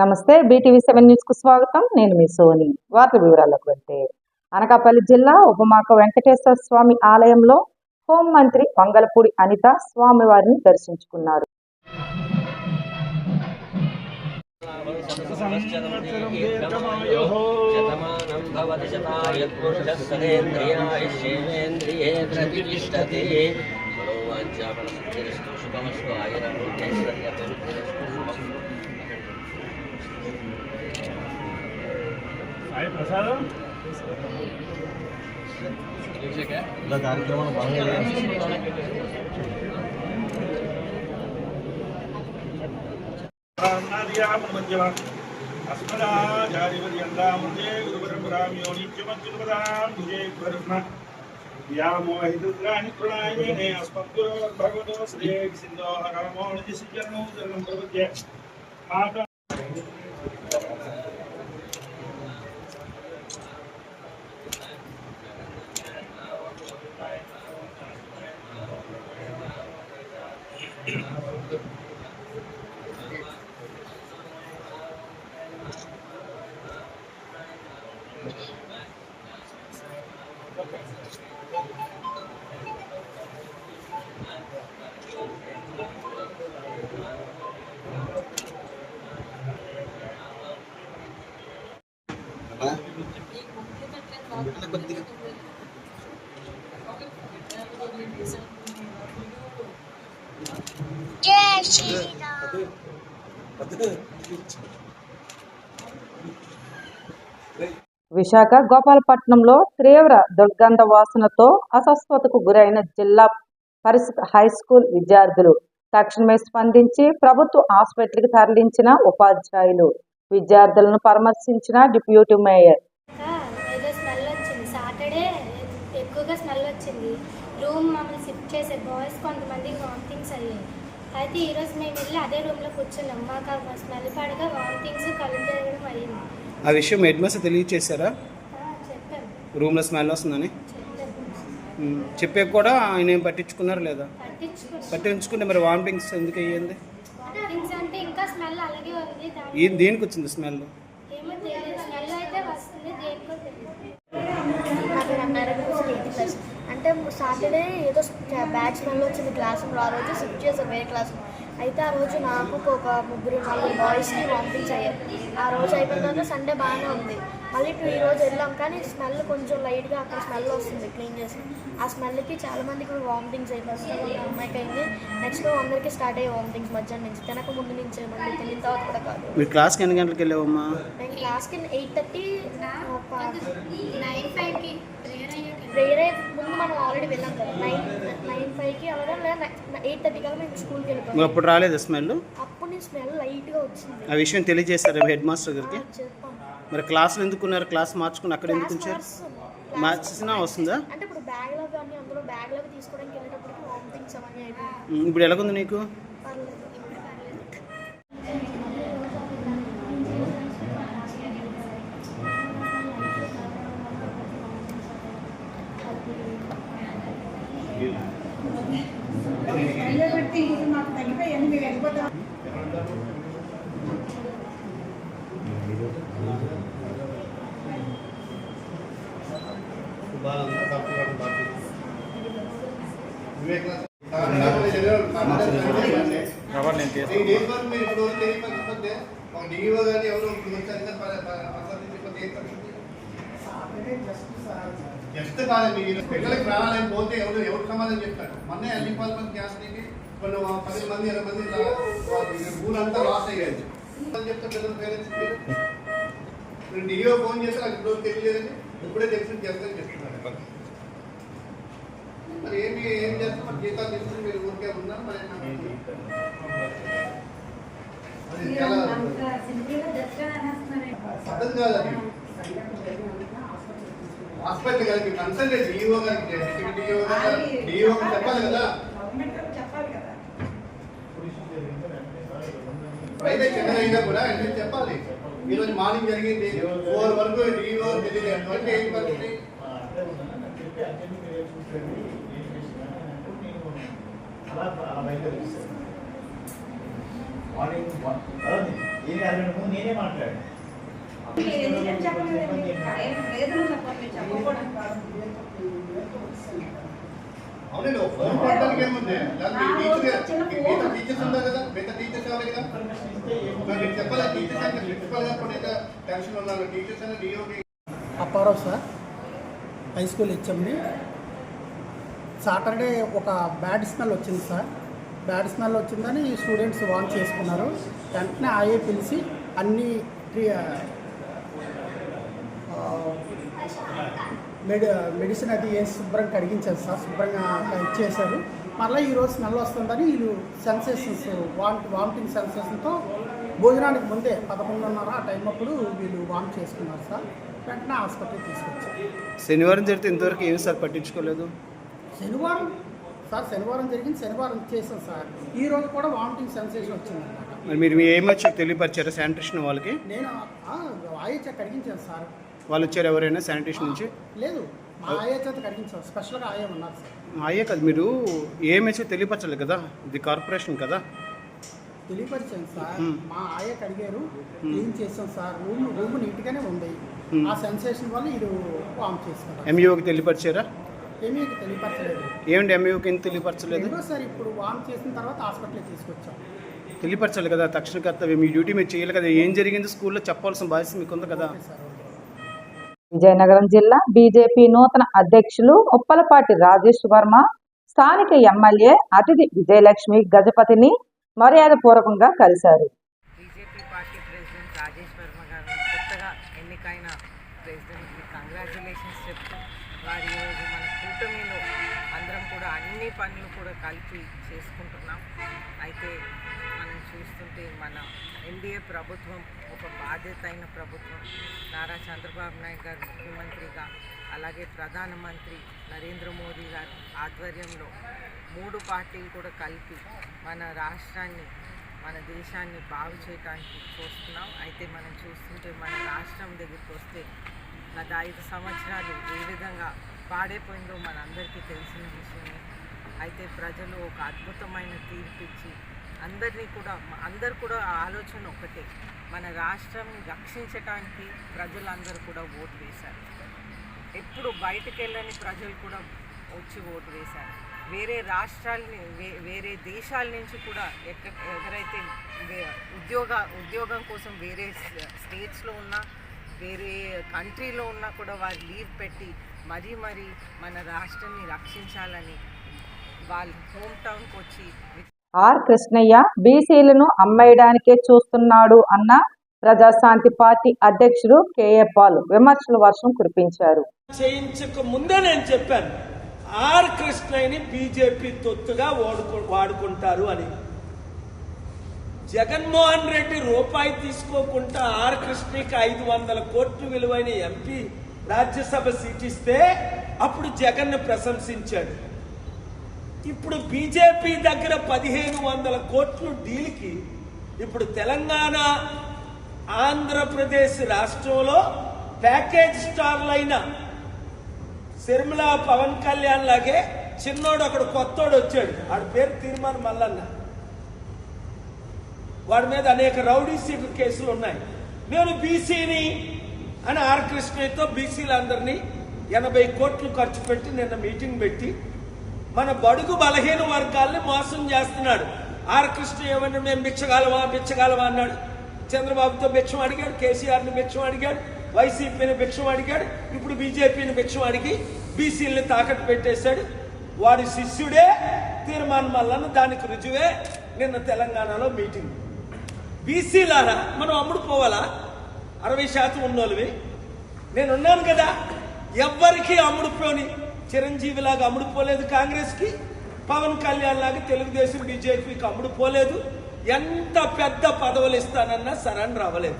నమస్తే BTV seven న్యూస్కు స్వాగతం నేను మీ సోని వార్త వివరాలకు వెళ్తే అనకాపల్లి జిల్లా ఉపమాక వెంకటేశ్వర స్వామి ఆలయంలో హోంమంత్రి మంగళపూడి అనిత స్వామివారిని దర్శించుకున్నారు కార్యక్రమాలు బాగా భగవతో శ్రీ సింధో రామో జన్మ విశాఖ గోపాలపట్నంలో తీవ్ర దుర్గంధ వాసనతో అస్వస్థతకు గురైన జిల్లా పరిస్ హై స్కూల్ విద్యార్థులు తక్షణమే స్పందించి ప్రభుత్వ ఆసుపత్రికి తరలించిన ఉపాధ్యాయులు. విద్యార్థులను పరామర్శించిన డిప్యూటీ మేయర్. స్మెల్ వచ్చింది. సాటర్డే ఎక్కువగా స్మెల్ వచ్చింది. రూమ్ మమ్మల్ని షిఫ్ట్ చేసే బాయ్స్ కొంతమంది వామిటింగ్స్ అయ్యాయి. అయితే ఈరోజు మేము వెళ్ళి అదే రూమ్లో కూర్చున్నాం. మాకు స్మెల్ పడగా వామిటింగ్స్ కళ్ళు తిరగడం అయ్యింది. ఆ విషయం హెడ్ మాస్టర్ తెలియచేశారా? రూమ్లో స్మెల్ వస్తుందని? చెప్పాం కూడా ఆయన ఏం పట్టించుకున్నారు లేదా? పట్టించుకుంటే మరి వామిటింగ్స్ ఎందుకు అయ్యింది? దేనికి. వచ్చింది స్మెల్? అంటే సాటర్డే ఏదో బ్యాచ్ స్మెల్ వచ్చింది క్లాస్ ఆ రోజు షిఫ్ట్ చేశారు వేరే క్లాస్ అయితే ఆ రోజు నాకు ఒక ముగ్గురు నలుగురు బాయ్స్కి వామిటింగ్స్ అయ్యాయి ఆ రోజు అయిపోయిన తర్వాత సండే బాగానే ఉంది. మళ్ళీ టూ ఈ రోజు వెళ్ళాం కానీ స్మెల్ కొంచెం లైట్గా అక్కడ స్మెల్ వస్తుంది క్లీన్ చేసి. ఆ స్మెల్కి చాలా మందికి వామిటింగ్స్ అయ్యి ఫస్ట్ అమ్మాయికి అయింది. నెక్స్ట్ అందరికీ స్టార్ట్ అయ్యాయి వామిటింగ్స్ మధ్యాహ్నం నుంచి. తినక ముందు నుంచే మళ్ళీ తినిన తర్వాత కూడా కాదు. మీరు క్లాస్కి ఎన్ని గంటలకు వెళ్ళావమ్మా? నేను క్లాస్కి ఎయిట్ థర్టీ వేరే ముందు మనం ఆల్రెడీ వెళ్ళాం కదా నైన్ నైన్ ఫైవ్కి అలాగే లేదా ఎయిట్ థర్టీ కల్లా మేము స్కూల్కి నువ్వు అప్పుడు రాలేదు స్మెల్ అప్పుడు నేను స్మెల్ లైట్గా వచ్చింది. ఆ విషయం తెలియజేశారు హెడ్ మాస్టర్ గారికి. చెప్పాం మరి క్లాస్లో ఎందుకున్నారు? క్లాస్ మార్చుకుని అక్కడ ఎందుకు ఉంచారు? మార్చేసినా వస్తుందా? అంటే ఇప్పుడు బ్యాగ్లో అందులో తీసుకోవడానికి వెళ్ళేటప్పటికి వామిటింగ్స్ అవన్నీ అయిపోయి ఉమ్, ఇప్పుడు ఎలాగుంది నీకు? పర్లేదు. జస్ట్ కాదండి పిల్లలకి పోతే ఎవరు ఎవరు సమాధానం చెప్తారు మొన్నే అన్ని మంది క్యాస్ నీకి పది మంది ఇరవై మంది ఊరంతా లాస్ చెప్తే పిల్లల పేరెంట్స్ మీరు డిఓ ఫోన్ చేస్తే నాకు ఇప్పుడు తెలియలేదండి ఇప్పుడే తెలిసి చేస్తాను చెప్తున్నారు. మరి ఏమి ఏం చేస్తాం? మరి జీతాలు తీసుకుని మీరు ఊరికే ఉన్నారు మరి నాకు- అది చాలా పద్ధతి కాదు అది. హాస్పిటల్ గారికి కన్సల్ట్ డిఓ గారికి డిఓ గారు డిఓ చెప్పాలి కదా. అయితే చిన్నది అయినా కూడా చెప్పాలి. ఈరోజు మార్నింగ్ జరిగింది ఫోర్ వరకు డిఓ తెలియదు అంటే ఏం పరిస్థితి అలా అలా బయట అవునండి ఒక ఫోన్ మాట్లాడడానికి ఏముంది? దానికి టీచర్ మిగతా టీచర్స్ ఉన్నారు కదా మిగతా టీచర్స్ ఎవరు కదా మరి మీరు చెప్పాలి? టీచర్స్ అంటే ప్రిన్సిపల్ గారు కూడా ఇంకా టెన్షన్ ఉన్నారు. టీచర్స్ అనేది డిఓకి అప్పారావు సార్ హై స్కూల్ హెచ్ఎంని సాటర్డే ఒక బ్యాడ్ స్మెల్ వచ్చింది సార్. బ్యాడ్ స్మెల్ వచ్చిందని స్టూడెంట్స్ వాన్ చేసుకున్నారు. వెంటనే ఆయే పిలిచి అన్ని ట్రీ- ఆ, మెడి మెడిసిన్ అది వేసి శుభ్రం కడిగించారు సార్? శుభ్రంగా ఇచ్చేశారు మళ్ళీ ఈరోజు స్మెల్ వస్తుందని వీళ్ళు సెన్సేషన్స్ వామిట్ వామిటింగ్ సెన్సేషన్తో భోజనానికి ముందే పదకొండున్నర ఆ టైం అప్పుడు వీళ్ళు వామిట్ చేసుకున్నారు సార్. వెంటనే హాస్పిటల్కి తీసుకొచ్చారు. శనివారం జరిగితే ఇంతవరకు ఏమి సార్ పట్టించుకోలేదు? శనివారం? సార్ శనివారం జరిగింది. శనివారం చేసాం సార్. ఈ రోజు కూడా వామిటింగ్ సెన్సేషన్ వచ్చిందన్నమాట. మరి మీరు ఏమొచ్చి తెలియపరిచారా శానిటేషన్ వాళ్ళకి? నేను ఆయే చేత కడిగించాను సార్. వాళ్ళు వచ్చారు ఎవరైనా శానిటేషన్ నుంచి? లేదు. మా ఆయే చేత స్పెషల్గా ఆయే ఉన్నారు సార్. అయ్యే కదా మీరు ఏమొచ్చి తెలియపరచాలి కదా? ఇది కార్పొరేషన్ కదా? తెలియపరిచాను సార్. మ్మ్. మా ఆయే కడిగారు. క్లీన్ చేసాం సార్. రూమ్ రూమ్ నీట్గానే ఉంది. మ్మ్. ఆ సెన్సేషన్ వల్ల ఇది వామ్ చేసుకుంటాం ఎంఈఓకి తెలియపరిచారా? ఏమీ తెలియపరచలేదు. ఏమిటి ఎంఈఓకి ఎందుకు తెలియపరచలేదు? సార్ ఇప్పుడు వామ్ చేసిన తర్వాత హాస్పిటల్కి తీసుకొచ్చాం. తెలియపరచాలి కదా తక్షణ కర్తవ్యం. మీ డ్యూటీ మీరు చేయాలి కదా. ఏం జరిగింది స్కూల్లో? చెప్పాల్సిన బాధ్యత మీకు ఉంది కదా. ఓకే సార్ విజయనగరం జిల్లా బీజేపీ నూతన అధ్యక్షులు ఉప్పలపాటి రాజేష్ వర్మ స్థానిక ఎమ్మెల్యే అతిథి విజయలక్ష్మి గజపతిని మర్యాదపూర్వకంగా కలిశారు. BJP party president Rajesh Varma గారు కొత్తగా ఎన్నికైన ప్రెసిడెంట్కి కంగ్రాచులేషన్స్ చెప్తూ వారి ఈరోజు మన కూటమిలో అందరం కూడా అన్ని పనులు కూడా కలిపి చేసుకుంటున్నాం. అయితే చూస్తుంటే మన ఎన్డీఏ ప్రభుత్వం ఒక బాధ్యత అయిన ప్రభుత్వం. నారా చంద్రబాబు నాయుడు గారు ముఖ్యమంత్రిగా అలాగే ప్రధానమంత్రి నరేంద్ర మోదీ గారి ఆధ్వర్యంలో మూడు పార్టీలు కూడా కలిపి మన రాష్ట్రాన్ని మన దేశాన్ని బాగు చేయడానికి చూస్తున్నాం. అయితే మనం చూస్తుంటే మన రాష్ట్రం దగ్గరికి వస్తే గత ఐదు సంవత్సరాలు ఏ విధంగా పాడైపోయిందో మనందరికీ తెలిసిన విషయమే. అయితే ప్రజలు ఒక అద్భుతమైన తీర్పు ఇచ్చి అందరినీ కూడా అందరు కూడా ఆలోచన ఒకటే మన రాష్ట్రం రక్షించడానికి ప్రజలందరూ కూడా ఓటు వేశారు. ఎప్పుడు బయటకు వెళ్ళని ప్రజలు కూడా వచ్చి ఓటు వేశారు. వేరే రాష్ట్రాలని వే- వేరే దేశాల నుంచి కూడా ఎక్కడ ఎవరైతే ఉద్యోగ ఉద్యోగం కోసం వేరే స్టేట్స్లో ఉన్నా వేరే కంట్రీలో ఉన్నా కూడా వారు లీవ్ పెట్టి మరీ మరీ మన రాష్ట్రాన్ని రక్షించాలని వాళ్ళ హోమ్ టౌన్కి వచ్చి ఆర్ కృష్ణయ్య బీసీలను అమ్మేయడానికే చూస్తున్నాడు అన్న ప్రజాశాంతి పార్టీ అధ్యక్షుడు కేఏ పాల్ విమర్శల వర్షం కురిపించారు. చేయించక ముందే నేను చెప్పాను ఆర్ కృష్ణయ్యని బీజేపీ తొత్తుగా వాడుకుంటారు అని. జగన్మోహన్ రెడ్డి రూపాయి తీసుకోకుండా ఆర్ కృష్ణకి ఐదు వందల కోట్లు విలువైన ఎంపీ రాజ్యసభ సీట్ ఇస్తే అప్పుడు జగన్ను ప్రశంసించాడు. ఇప్పుడు బీజేపీ దగ్గర పదిహేను వందల కోట్లు డీల్కి ఇప్పుడు తెలంగాణ ఆంధ్రప్రదేశ్ రాష్ట్రంలో ప్యాకేజ్ స్టార్లైన శర్మిల పవన్ కళ్యాణ్ లాగే చిన్నోడు అక్కడ కొత్తోడు వచ్చాడు. వాడి పేరు తీర్మాన్ మల్లన్న. వాడి మీద అనేక రౌడీ కేసులు ఉన్నాయి. నేను బీసీని అని ఆర్ కృష్ణయ్యతో బీసీలందరినీ ఎనభై కోట్లు ఖర్చు పెట్టి నిన్న మీటింగ్ పెట్టి మన బడుగు బలహీన వర్గాల్ని మోసం చేస్తున్నాడు. ఆరకృష్ణ ఏమన్నా మేము బిచ్చగాలమా బిచ్చగాలమా అన్నాడు. చంద్రబాబుతో భిక్షం అడిగాడు కేసీఆర్ని భిక్షం అడిగాడు వైసీపీని భిక్షం అడిగాడు ఇప్పుడు బీజేపీని భిక్షం అడిగి బీసీలని తాకట్టు పెట్టేశాడు. వాడి శిష్యుడే తీర్మాన్ మల్లన్న దానికి రుజువే నిన్న తెలంగాణలో మీటింగ్. బీసీలారా మనం అమ్ముడు పోవాలా? అరవై శాతం ఉన్నోళ్ళవి. నేను ఉన్నాను కదా. ఎవ్వరికి అమ్ముడుపోని చిరంజీవిలాగా అమ్ముడుపోలేదు కాంగ్రెస్కి. పవన్ కళ్యాణ్ లాగా తెలుగుదేశం బీజేపీకి అమ్ముడుపోలేదు ఎంత పెద్ద పదవులు ఇస్తానన్నా సరెండర్ అవ్వలేదు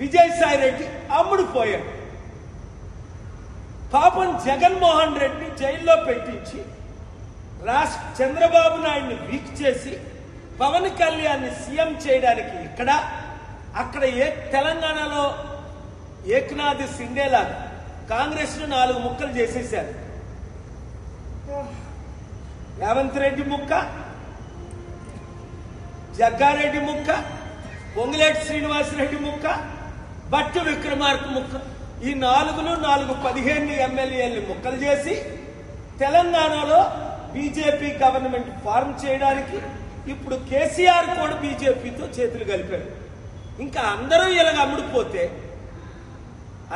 విజయసాయి రెడ్డి అమ్ముడుపోయాడు పాపం జగన్మోహన్ రెడ్డిని జైల్లో పెట్టించి రాష్ట్ర చంద్రబాబు నాయుడిని వీక్ చేసి పవన్ కళ్యాణ్ని సీఎం చేయడానికి ఇక్కడ అక్కడ ఏ తెలంగాణలో ఏక్నాథ్ సిండేలా కాంగ్రెస్ను నాలుగు ముక్కలు చేసేశారు. రేవంత్ రెడ్డి ముక్క జగ్గారెడ్డి ముక్క పొంగులేటి శ్రీనివాసరెడ్డి ముక్క బట్టి విక్రమార్క ముక్క. ఈ నాలుగులు నాలుగు పదిహేను ఎమ్మెల్యేలు ముక్కలు చేసి తెలంగాణలో బీజేపీ గవర్నమెంట్ ఫార్మ్ చేయడానికి ఇప్పుడు కేసీఆర్ కూడా బీజేపీతో చేతులు కలిపాడు. ఇంకా అందరూ ఇలాగ అమ్ముడుపోతే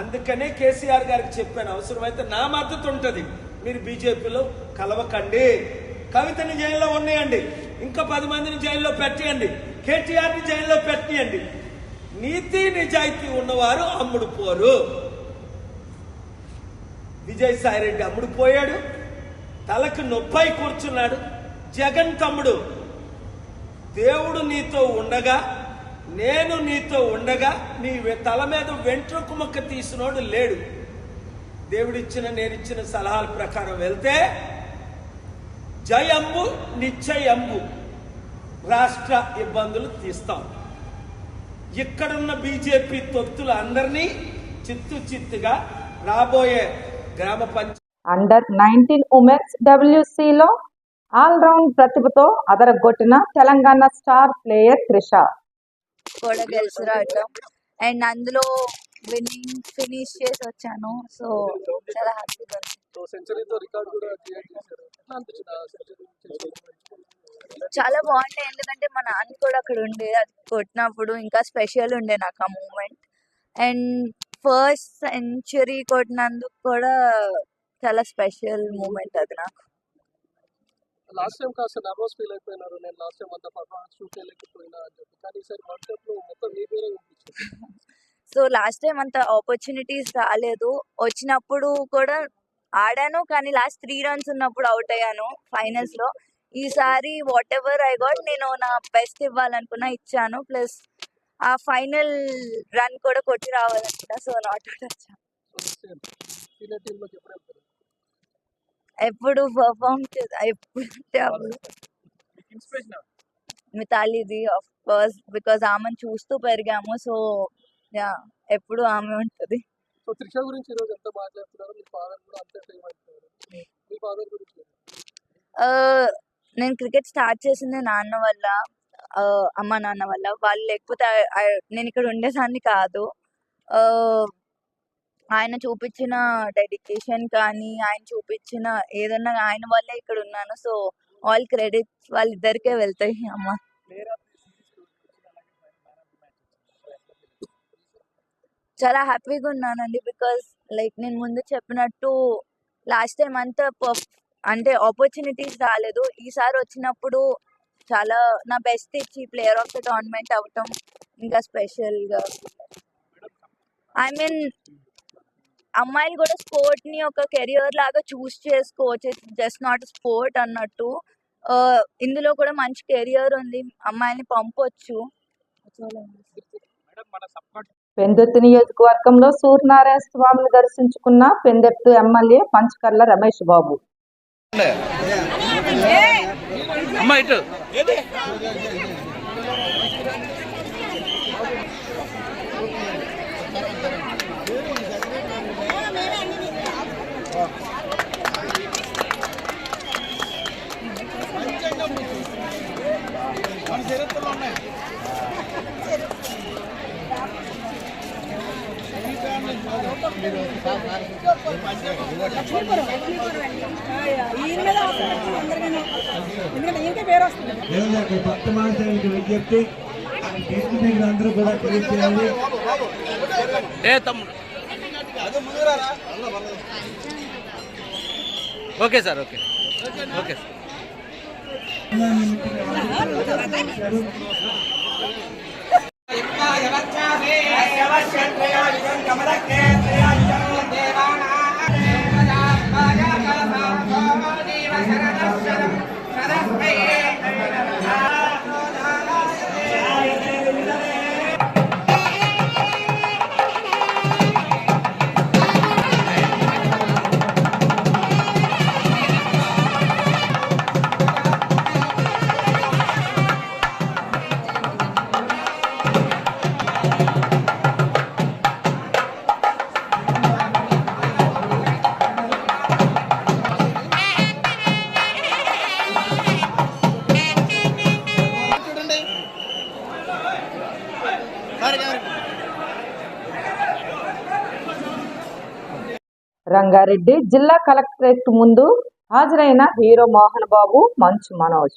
అందుకనే కేసీఆర్ గారికి చెప్పాను అవసరమైతే నా మద్దతు ఉంటుంది. మీరు బీజేపీలో కలవకండి. కవితని జైల్లో ఉన్నాయండి. ఇంకా పది మందిని జైల్లో పెట్టేయండి. కేటీఆర్ని జైల్లో పెట్టియండి. నీతి నిజాయితీ ఉన్నవారు అమ్ముడు పోరు. విజయసాయిరెడ్డి అమ్ముడు పోయాడు. తలకు నొప్పై కూర్చున్నాడు. జగన్ తమ్ముడు దేవుడు నీతో ఉండగా నేను నీతో ఉండగా నీ తల మీద వెంట్రుకుమక్క తీసినోడు లేడు. దేవుడిచ్చిన నేనిచ్చిన సలహాల ప్రకారం వెళ్తే జయంబు నిశ్చయంబు రాష్ట్ర ఇబ్బందులు తీస్తాం. ఇక్కడున్న బీజేపీ తొత్తులు అందరినీ చిత్తు చిత్తుగా రాబోయే గ్రామ పంచాయతీ అండర్ నైన్టీన్ ఉమెన్స్ డబ్ల్యూసీలో ఆల్రౌండ్ ప్రతిభతో అదరగొట్టిన తెలంగాణ స్టార్ ప్లేయర్ త్రిష. కూడా గెలిచి రావటం అండ్ అందులో విన్నింగ్ ఫినిష్ చేసి వచ్చాను సో చాలా హ్యాపీగా చాలా బాగుండే ఎందుకంటే మా నాన్న కూడా అక్కడ ఉండే అది కొట్టినప్పుడు ఇంకా స్పెషల్ ఉండే నాకు ఆ మూమెంట్ అండ్ ఫస్ట్ సెంచరీ కొట్టినందుకు కూడా చాలా స్పెషల్ మూమెంట్ అది నాకు. లాస్ట్ టైం కాస్త నర్వస్ ఫీల్ అయిపోయినారు. నేను లాస్ట్ టైం అంత పర్ఫార్మెన్స్ షూట్ చేయలేకపోయినా అని చెప్పి. కానీ ఈసారి వరల్డ్ కప్లో మొత్తం మీ పేరే సో లాస్ట్ టైం అంత ఆపర్చునిటీస్ రాలేదు. వచ్చినప్పుడు కూడా ఆడాను కానీ లాస్ట్ త్రీ రన్స్ ఉన్నప్పుడు అవుట్ అయ్యాను ఫైనల్స్లో. ఈసారి వాట్ ఎవర్ ఐ గాట్ నేను నా బెస్ట్ ఇవ్వాలనుకున్నా ఇచ్చాను. ప్లస్ ఆ ఫైనల్ రన్ కూడా కొట్టి రావాలనుకున్నా సో నాట్ అవుట్ వచ్చాను ఎప్పుడు పర్ఫామ్ ఎప్పుడు మితాలిది ఆఫ్ కోర్స్ బికాజ్ ఆమెను చూస్తూ పెరిగాము సో యా ఎప్పుడు ఆమె ఉంటుంది. సో త్రిష గురించి ఈరోజు ఎంత మాట్లాడుతున్నారు? మీ ఫాదర్ కూడా అంతే మీ ఫాదర్ గురించి నేను క్రికెట్ స్టార్ట్ చేసింది నాన్న వల్ల అమ్మ నాన్న వల్ల. వాళ్ళు లేకపోతే నేను ఇక్కడ ఉండేదాన్ని కాదు. ఆ, ఆయన చూపించిన డెడికేషన్ కానీ ఆయన చూపించిన ఏదన్నా ఆయన వల్లే ఇక్కడ ఉన్నాను. సో ఆల్ క్రెడిట్స్ వాళ్ళిద్దరికే వెళ్తాయి అమ్మ. చాలా హ్యాపీగా ఉన్నానండి. బికాస్ లైక్ నేను ముందు చెప్పినట్టు లాస్ట్ టైం అంతా పర్ఫ్ అంటే ఆపర్చునిటీస్ రాలేదు. ఈసారి వచ్చినప్పుడు చాలా నా బెస్ట్ ఇచ్చి ప్లేయర్ ఆఫ్ ద టోర్నమెంట్ అవ్వటం ఇంకా స్పెషల్గా. ఐ మీన్ అమ్మాయిలు కూడా స్పోర్ట్ని ఒక కెరియర్ లాగా చూస్ చేసుకోవచ్చు. జస్ట్ నాట్ స్పోర్ట్ అన్నట్టు. ఇందులో కూడా మంచి కెరియర్ ఉంది. అమ్మాయిని పంపొచ్చు. పెందెత్తు నియోజకవర్గంలో సూర్యనారాయణ స్వామిని దర్శించుకున్న పెందెత్తు ఎమ్మెల్యే పంచకర్ల రమేష్ బాబు. అమ్మా దేవుళ్ళకి భక్త మాసానికి విజ్ఞప్తి. మీరు అందరూ కూడా తెలియజేయాలి. Okay sir okay. Okay sir. Rangareddy జిల్లా కలెక్టరేట్ ముందు హాజరైన హీరో మోహన్ బాబు మంచు మనోజ్.